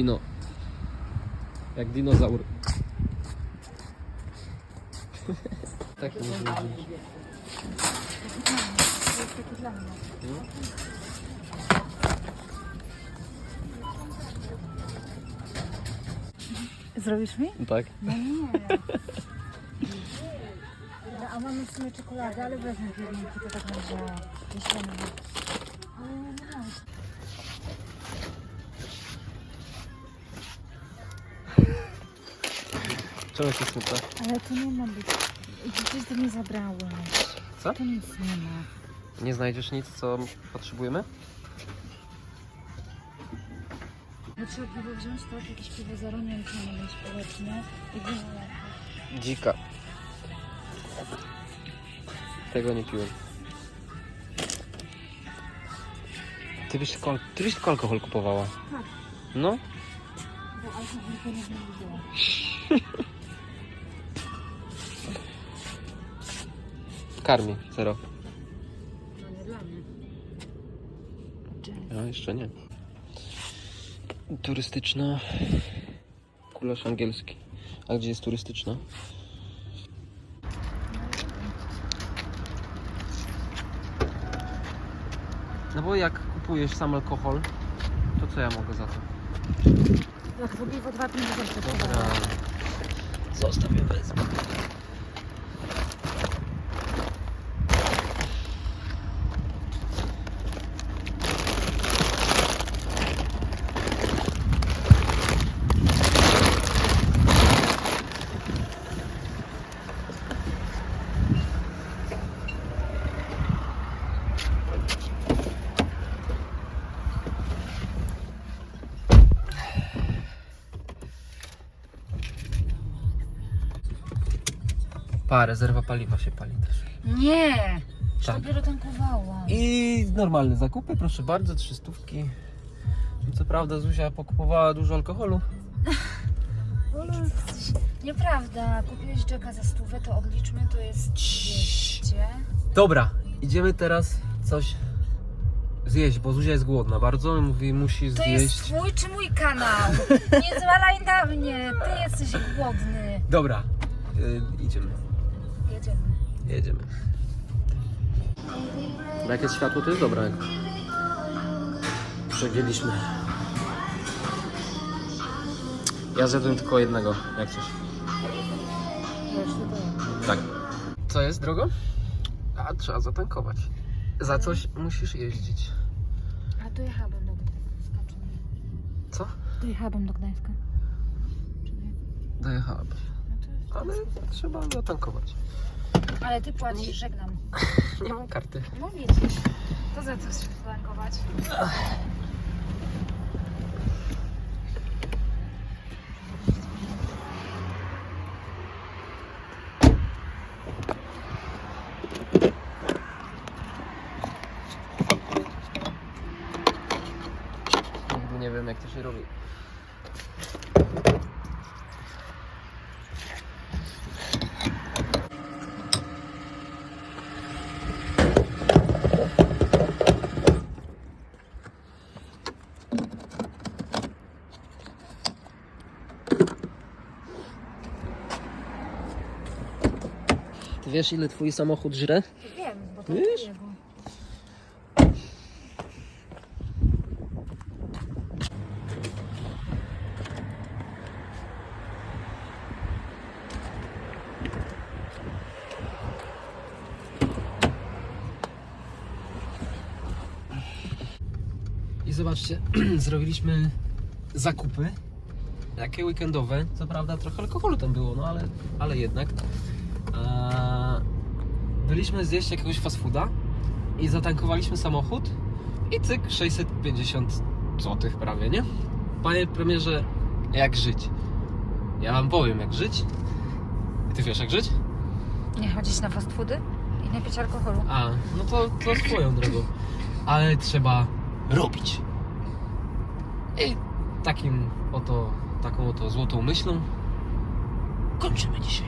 kino. Jak dinozaur. tak taki dla mnie. Zrobisz mi? Tak. No nie. No, a mamy w sumie czekoladę, ale wezmę pierniki, to tak będzie myślenie. Ale no, Czemu się smutno? ale to nie ma być. Przecież to nie zabrałeś. Co? To nic nie ma. Nie znajdziesz nic, co potrzebujemy? No trzeba piwo wziąć, tak? Jakieś piwo czy mamy być społeczne. I wino Dzika. Tego nie piłem. Ty byś, tylko, ty byś tylko alkohol kupowała. Tak. No? Bo alkohol to nie znajdziło. Karmi, zero. No nie dla mnie. Jeszcze nie. Turystyczna. Kulasz angielski. A gdzie jest turystyczna? No bo jak kupujesz sam alkohol, to co ja mogę za to? Jak lubię po 2,50 Dobra. Zostaw je wezmę. Pa, rezerwa paliwa się pali też. Nie! Tak. Dopiero tankowałam. I normalne zakupy, proszę bardzo, trzy stówki. Co prawda Zuzia pokupowała dużo alkoholu. Nieprawda, kupiłeś Jacka za stówę, to odliczmy, to jest 200. Dobra, idziemy teraz coś zjeść, bo Zuzia jest głodna bardzo i mówi, musi To jest zjeść. twój czy mój kanał? Nie zwalaj na mnie, ty jesteś głodny. Dobra, y, idziemy, Jedziemy. jedziemy. Jak jest światło, to jest dobre. jak Przegięliśmy. Ja zjadłem tylko jednego, jak coś. Tak. Co jest drogo? A trzeba zatankować. Za coś musisz jeździć. A dojechałabym do Gdańska, czy nie? Co? Dojechałabym do Gdańska. Czy nie? Dojechałabyś. Ale trzeba zatankować. Ale ty płacisz, żegnam. Nie mam karty. No widzisz. To za co chcesz tankować? Nigdy nie wiem jak to się robi. Wiesz ile twój samochód żre? Wiem, bo to Wiesz? I zobaczcie, zrobiliśmy zakupy. Takie weekendowe. Co prawda trochę alkoholu tam było, no ale, ale jednak. Eee, byliśmy zjeść jakiegoś fast fooda i zatankowaliśmy samochód i cyk 650 zł prawie, nie? Panie premierze, jak żyć? Ja wam powiem jak żyć. I ty wiesz jak żyć? Nie chodzić na fast foody i nie pić alkoholu. A, no to, to swoją drogą. Ale trzeba robić. I takim oto, taką oto złotą myślą kończymy dzisiaj.